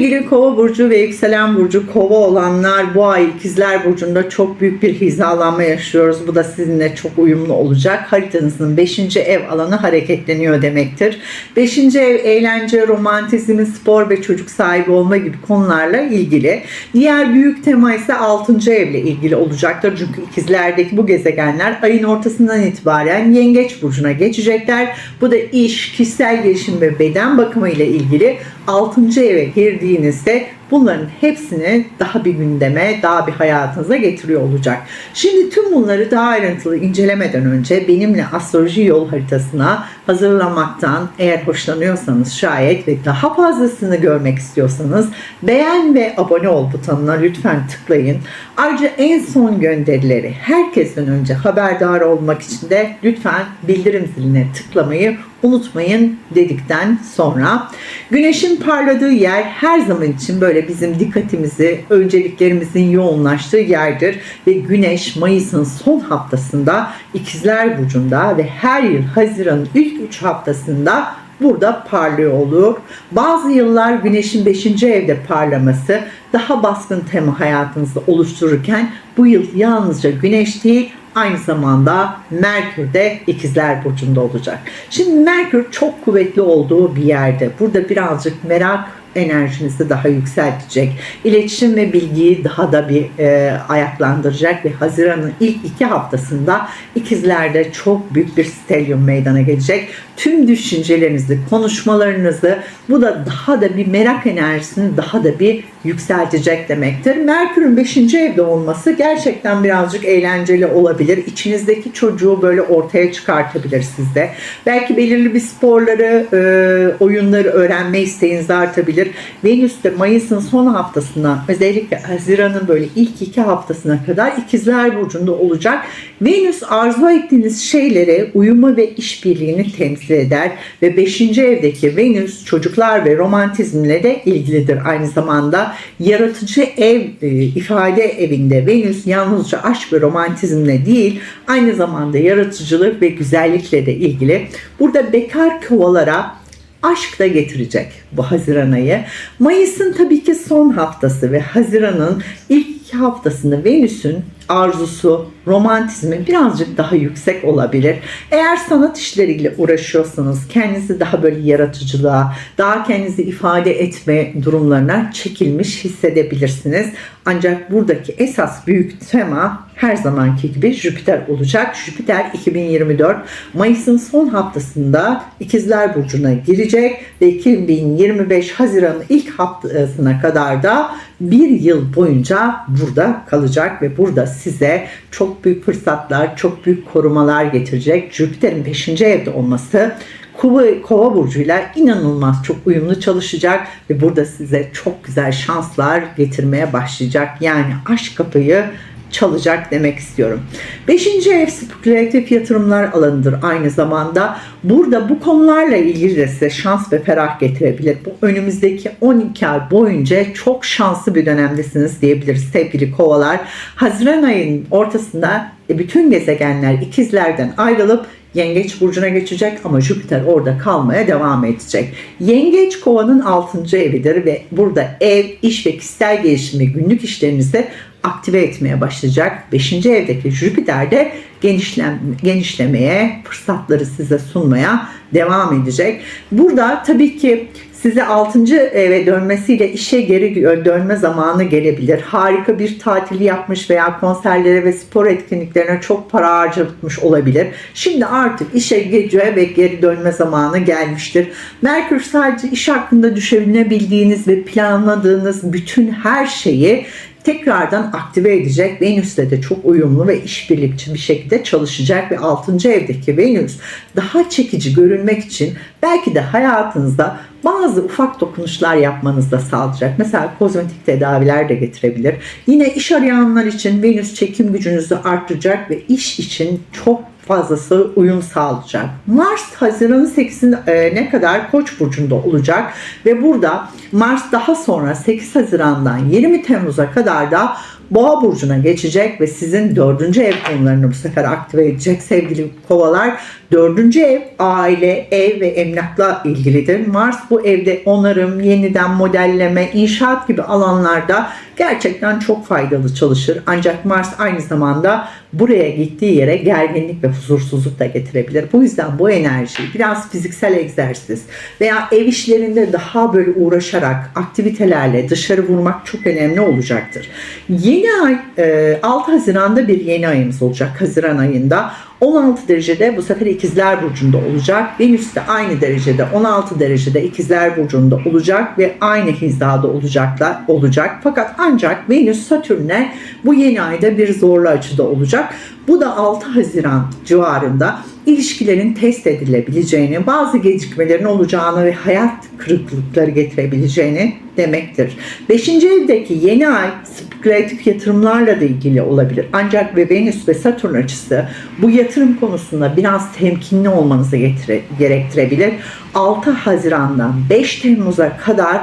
Sevgili kova burcu ve yükselen burcu kova olanlar bu ay ikizler burcunda çok büyük bir hizalanma yaşıyoruz. Bu da sizinle çok uyumlu olacak. Haritanızın 5. ev alanı hareketleniyor demektir. 5. ev eğlence, romantizm, spor ve çocuk sahibi olma gibi konularla ilgili. Diğer büyük tema ise 6. evle ilgili olacaktır. Çünkü ikizlerdeki bu gezegenler ayın ortasından itibaren yengeç burcuna geçecekler. Bu da iş, kişisel gelişim ve beden bakımı ile ilgili 6. eve girdiğinizde bunların hepsini daha bir gündeme, daha bir hayatınıza getiriyor olacak. Şimdi tüm bunları daha ayrıntılı incelemeden önce benimle astroloji yol haritasına hazırlamaktan eğer hoşlanıyorsanız şayet ve daha fazlasını görmek istiyorsanız beğen ve abone ol butonuna lütfen tıklayın. Ayrıca en son gönderileri herkesten önce haberdar olmak için de lütfen bildirim ziline tıklamayı unutmayın dedikten sonra güneşin parladığı yer her zaman için böyle bizim dikkatimizi, önceliklerimizin yoğunlaştığı yerdir ve güneş Mayıs'ın son haftasında İkizler Burcu'nda ve her yıl Haziran'ın ilk 3 haftasında burada parlıyor olur. Bazı yıllar güneşin 5. evde parlaması daha baskın tema hayatınızda oluştururken bu yıl yalnızca güneş değil aynı zamanda Merkür de ikizler burcunda olacak. Şimdi Merkür çok kuvvetli olduğu bir yerde. Burada birazcık merak enerjinizi daha yükseltecek. İletişim ve bilgiyi daha da bir e, ayaklandıracak ve Haziran'ın ilk iki haftasında ikizlerde çok büyük bir stelyum meydana gelecek. Tüm düşüncelerinizi, konuşmalarınızı bu da daha da bir merak enerjisini daha da bir yükseltecek demektir. Merkür'ün 5. evde olması gerçekten birazcık eğlenceli olabilir. İçinizdeki çocuğu böyle ortaya çıkartabilir sizde. Belki belirli bir sporları, e, oyunları öğrenme isteğiniz artabilir. Venüs de Mayıs'ın son haftasına özellikle Haziran'ın böyle ilk iki haftasına kadar ikizler burcunda olacak. Venüs arzu ettiğiniz şeylere uyumu ve işbirliğini temsil eder ve 5. evdeki Venüs çocuklar ve romantizmle de ilgilidir aynı zamanda. Yaratıcı ev e, ifade evinde Venüs yalnızca aşk ve romantizmle değil aynı zamanda yaratıcılık ve güzellikle de ilgili. Burada bekar kovalara aşk da getirecek bu Haziran ayı. Mayıs'ın tabii ki son haftası ve Haziran'ın ilk iki haftasında Venüs'ün arzusu, romantizmi birazcık daha yüksek olabilir. Eğer sanat işleriyle uğraşıyorsanız kendinizi daha böyle yaratıcılığa, daha kendinizi ifade etme durumlarına çekilmiş hissedebilirsiniz. Ancak buradaki esas büyük tema her zamanki gibi Jüpiter olacak. Jüpiter 2024 Mayıs'ın son haftasında İkizler Burcu'na girecek ve 2025 Haziran'ın ilk haftasına kadar da bir yıl boyunca burada kalacak ve burada size çok büyük fırsatlar, çok büyük korumalar getirecek. Jüpiter'in 5. evde olması Kova, Kova burcuyla inanılmaz çok uyumlu çalışacak ve burada size çok güzel şanslar getirmeye başlayacak. Yani aşk kapıyı çalacak demek istiyorum. Beşinci ev spekülatif yatırımlar alanıdır aynı zamanda. Burada bu konularla ilgili de size şans ve ferah getirebilir. Bu önümüzdeki 12 ay boyunca çok şanslı bir dönemdesiniz diyebiliriz sevgili kovalar. Haziran ayının ortasında e, bütün gezegenler ikizlerden ayrılıp Yengeç burcuna geçecek ama Jüpiter orada kalmaya devam edecek. Yengeç kovanın 6. evidir ve burada ev, iş ve kişisel gelişimi günlük işlerinizi aktive etmeye başlayacak. 5. evdeki Jüpiter de genişlem, genişlemeye, fırsatları size sunmaya devam edecek. Burada tabii ki size 6. eve dönmesiyle işe geri dönme zamanı gelebilir. Harika bir tatil yapmış veya konserlere ve spor etkinliklerine çok para harcamış olabilir. Şimdi artık işe gece ve geri dönme zamanı gelmiştir. Merkür sadece iş hakkında düşünebildiğiniz ve planladığınız bütün her şeyi tekrardan aktive edecek. Venüs'te de çok uyumlu ve işbirlikçi bir şekilde çalışacak ve 6. evdeki Venüs daha çekici görünmek için belki de hayatınızda bazı ufak dokunuşlar yapmanızı da sağlayacak. Mesela kozmetik tedaviler de getirebilir. Yine iş arayanlar için Venüs çekim gücünüzü arttıracak ve iş için çok fazlası uyum sağlayacak. Mars Haziran'ın 8'ine ne kadar Koç burcunda olacak ve burada Mars daha sonra 8 Haziran'dan 20 Temmuz'a kadar da Boğa burcuna geçecek ve sizin dördüncü ev konularını bu sefer aktive edecek sevgili kovalar. Dördüncü ev aile, ev ve emlakla ilgilidir. Mars bu evde onarım, yeniden modelleme, inşaat gibi alanlarda gerçekten çok faydalı çalışır. Ancak Mars aynı zamanda buraya gittiği yere gerginlik ve huzursuzluk da getirebilir. Bu yüzden bu enerjiyi biraz fiziksel egzersiz veya ev işlerinde daha böyle uğraşarak aktivitelerle dışarı vurmak çok önemli olacaktır. Yeni ay e, 6 Haziran'da bir yeni ayımız olacak. Haziran ayında 16 derecede bu sefer ikizler burcunda olacak. Venüs de aynı derecede 16 derecede ikizler burcunda olacak ve aynı hizada olacaklar olacak. Fakat ancak Venüs Satürn'le bu yeni ayda bir zorlu açıda olacak. Bu da 6 Haziran civarında ilişkilerin test edilebileceğini, bazı gecikmelerin olacağını ve hayat kırıklıkları getirebileceğini demektir. 5. evdeki yeni ay spekülatif yatırımlarla da ilgili olabilir. Ancak ve Venüs ve Satürn açısı bu yatırım konusunda biraz temkinli olmanızı getire, gerektirebilir. 6 Haziran'dan 5 Temmuz'a kadar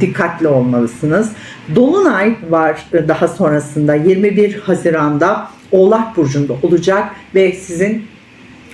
dikkatli olmalısınız. Dolunay var daha sonrasında 21 Haziran'da Oğlak Burcu'nda olacak ve sizin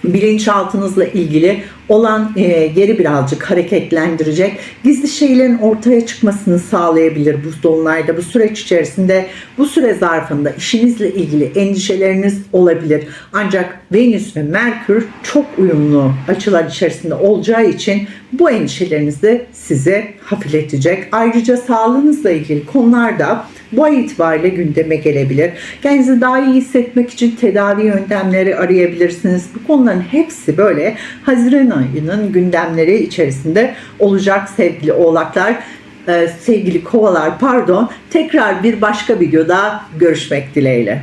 bilinçaltınızla ilgili olan e, yeri birazcık hareketlendirecek. Gizli şeylerin ortaya çıkmasını sağlayabilir bu dolunayda. Bu süreç içerisinde bu süre zarfında işinizle ilgili endişeleriniz olabilir. Ancak Venüs ve Merkür çok uyumlu açılar içerisinde olacağı için bu endişelerinizi size hafifletecek. Ayrıca sağlığınızla ilgili konularda bu ay itibariyle gündeme gelebilir. Kendinizi daha iyi hissetmek için tedavi yöntemleri arayabilirsiniz. Bu konuların hepsi böyle Haziran ayının gündemleri içerisinde olacak sevgili oğlaklar. Ee, sevgili kovalar pardon. Tekrar bir başka videoda görüşmek dileğiyle.